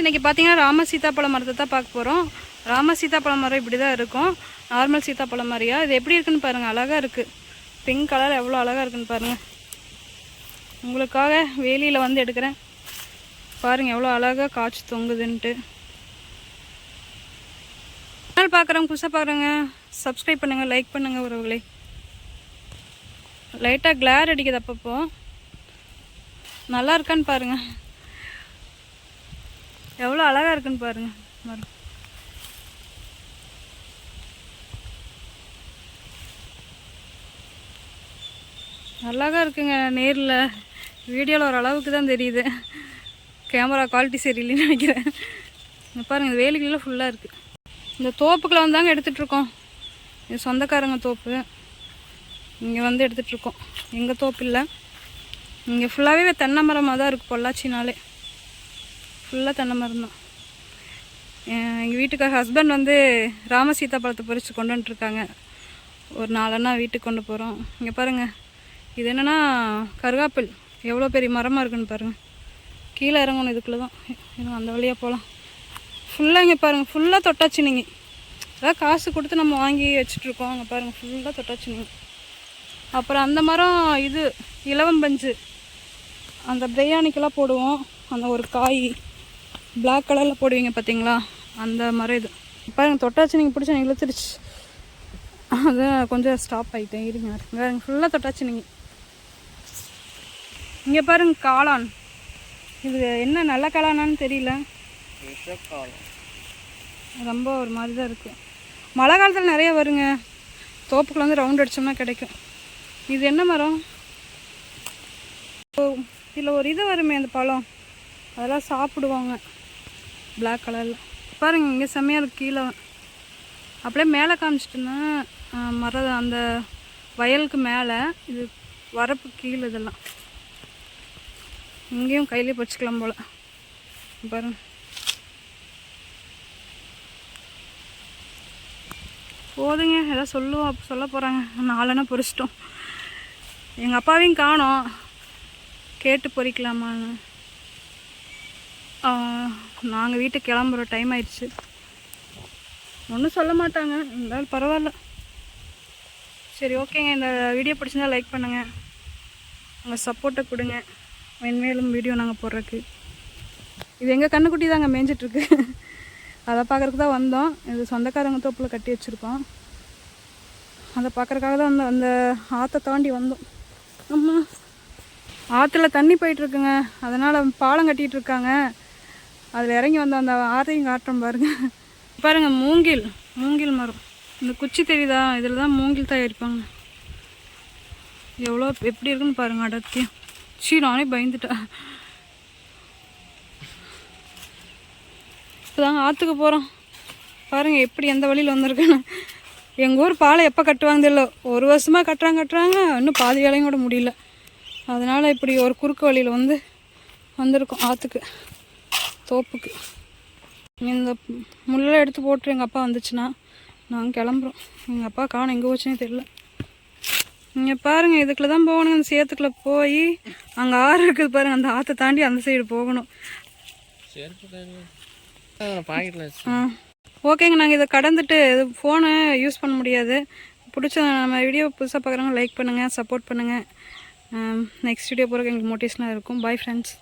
இன்னைக்கு பார்த்தீங்கன்னா ராம சீதாப்பழ மரத்தை தான் பார்க்க போகிறோம் ராம சீதாப்பழ மரம் இப்படி தான் இருக்கும். நார்மல் சீதாப்பழ மாதிரியா? இது எப்படி இருக்குன்னு பாருங்கள் அழகாக இருக்குது பிங்க் கலர் எவ்வளோ அழகாக இருக்குன்னு பாருங்கள் உங்களுக்காக வேலியில் வந்து எடுக்கிறேன். பாருங்கள் எவ்வளோ அழகாக காய்ச்சி தொங்குதுன்ட்டு. சேனல் பார்க்குறவங்க புதுசாக பார்க்குறவங்க சப்ஸ்கிரைப் பண்ணுங்கள் லைக் பண்ணுங்கள் உறவுகளே. லைட்டாக கிளார் அடிக்குது அப்பப்போ. நல்லா இருக்கான்னு பாருங்கள் எவ்வளோ அழகாக இருக்குன்னு பாருங்கள் மரம் அழகாக இருக்குங்க நேரில். வீடியோவில் ஒரு அளவுக்கு தான் தெரியுது. கேமரா குவாலிட்டி சரியில்லைன்னு நினைக்கிறேன். பாருங்கள் இந்த வேலிகளில் ஃபுல்லாக இருக்குது இந்த தோப்புக்குள்ள வந்தாங்க எடுத்துகிட்ருக்கோம் இது சொந்தக்காரங்க தோப்பு. இங்கே வந்து எடுத்துகிட்ருக்கோம் எங்கள் தோப்பு இல்லை. இங்கே ஃபுல்லாகவே தென்னை மரமாக தான் இருக்குது பொள்ளாச்சினாலே. ஃபுல்லாக தென்னை மரம் தான். எங்கள் வீட்டுக்கு ஹஸ்பண்ட் வந்து ராம சீதாப்பழத்தை பறித்து கொண்டு வந்துட்டுருக்காங்க. ஒரு நாலனா வீட்டுக்கு கொண்டு போகிறோம் இங்கே பாருங்கள் இது என்னென்னா கருகாப்பில். எவ்வளோ பெரிய மரமாக இருக்குன்னு பாருங்கள் கீழே இறங்கணும் இதுக்குள்ளே தான் அந்த வழியாக போகலாம் ஃபுல்லாக இங்கே பாருங்கள் ஃபுல்லாக தொட்டாச்சு நீங்கள் அதாவது காசு கொடுத்து நம்ம வாங்கி வச்சுட்ருக்கோம் அங்கே பாருங்கள் ஃபுல்லாக தொட்டாச்சு நீங்கள் அப்புறம் அந்த மரம் இது இலவம்பஞ்சு அந்த பிரியாணிக்கெல்லாம் போடுவோம். அந்த ஒரு காய். பிளாக் கலரில் போடுவீங்க பார்த்தீங்களா அந்த மரம் இது. பாருங்க தொட்டாச்சு நீங்கள் பிடிச்ச இழுத்துருச்சு அது கொஞ்சம் ஸ்டாப் ஆகிட்டேன் இருங்க வேறு ஃபுல்லாக தொட்டாச்சு நீங்கள் இங்கே பாருங்க காளான். இது என்ன நல்ல காளானான்னு தெரியல. ரொம்ப ஒரு மாதிரி தான் இருக்குது மழை காலத்தில் நிறைய வருங்க. தோப்புக்குள்ள வந்து ரவுண்ட் அடித்தோம்னா கிடைக்கும். இது என்ன மரம்? ஓ இதில் ஒரு இது வருமே அந்த பழம். அதெல்லாம் சாப்பிடுவாங்க. பிளாக் கலரில் பாருங்க இங்கே செம்மையாக இருக்குது கீழே. அப்படியே மேலே காமிச்சிட்டுருந்தேன் மர அந்த வயலுக்கு மேலே இது வரப்பு கீழே இதெல்லாம். இங்கேயும் கையிலே பறிச்சுக்கலாம் போல். பாருங்க. போதுங்க ஏதோ சொல்லுவோம் சொல்ல போகிறாங்க நாலனா பொறிச்சிட்டோம் எங்கள் அப்பாவையும் காணோம். கேட்டு பொறிக்கலாமான்னு. நாங்கள் வீட்டுக்கு கிளம்புற டைம் ஆயிடுச்சு. ஒன்றும் சொல்ல மாட்டாங்க. இருந்தாலும் பரவாயில்ல. சரி ஓகேங்க இந்த வீடியோ பிடிச்சிருந்தா லைக் பண்ணுங்கள் உங்கள் சப்போர்ட்டை கொடுங்க. மென்மேலும் வீடியோ நாங்கள் போடுறதுக்கு. இது எங்கள் கண்ணுக்குட்டி தாங்க மேய்ஞ்சிட்ருக்கு அதை பார்க்குறக்கு தான் வந்தோம். இது சொந்தக்காரங்க தோப்பில் கட்டி வச்சுருக்கோம். அதை பார்க்குறக்காக தான் அந்த அந்த ஆற்றை தாண்டி வந்தோம். ஆமாம் ஆற்றுல தண்ணி போயிட்டுருக்குங்க அதனால் பாலம் கட்டிகிட்டு இருக்காங்க. அதில் இறங்கி வந்த அந்த ஆற்றையும் காட்டுறோம் பாருங்க. பாருங்க மூங்கில் மூங்கில் மரம். இந்த குச்சி தெரியுதா இதில் தான் மூங்கில் தயாரிப்பாங்க. எவ்வளோ எப்படி இருக்குன்னு பாருங்க அடர்த்தியும் சீ நானே பயந்துட்டேன். இப்போதாங்க ஆற்றுக்கு போகிறோம் பாருங்கள் எப்படி எந்த வழியில் வந்திருக்கேன்னு. எங்கள் ஊர் பாலை எப்போ கட்டுவாங்க தெரியல. ஒரு வருஷமாக கட்டுறாங்க கட்டுறாங்க. இன்னும் பாதி வேலையும் கூட முடியல. அதனால் இப்படி ஒரு குறுக்கு வழியில் வந்து வந்திருக்கோம் ஆற்றுக்கு தோப்புக்கு. இந்த முள்ளை எடுத்து போட்டு எங்கள் அப்பா வந்துச்சுன்னா நாங்கள் கிளம்புறோம். எங்கள் அப்பா காணும் எங்கே போச்சுன்னே தெரியல. இங்கே பாருங்கள் இதுக்குள்ள தான் போகணும். அந்த சேத்துக்குள்ளே போய் அங்கே ஆறு இருக்குது பாருங்கள் அந்த ஆற்றை தாண்டி அந்த சைடு போகணும். ஆ ஓகேங்க நாங்கள் இதை கடந்துட்டு இது ஃபோனை யூஸ் பண்ண முடியாது. பிடிச்ச நம்ம வீடியோ புதுசாக பார்க்குறவங்க லைக் பண்ணுங்கள் சப்போர்ட் பண்ணுங்கள் நெக்ஸ்ட் வீடியோ போகிறதுக்கு எங்களுக்கு மோட்டிவேஷனாக இருக்கும். Bye friends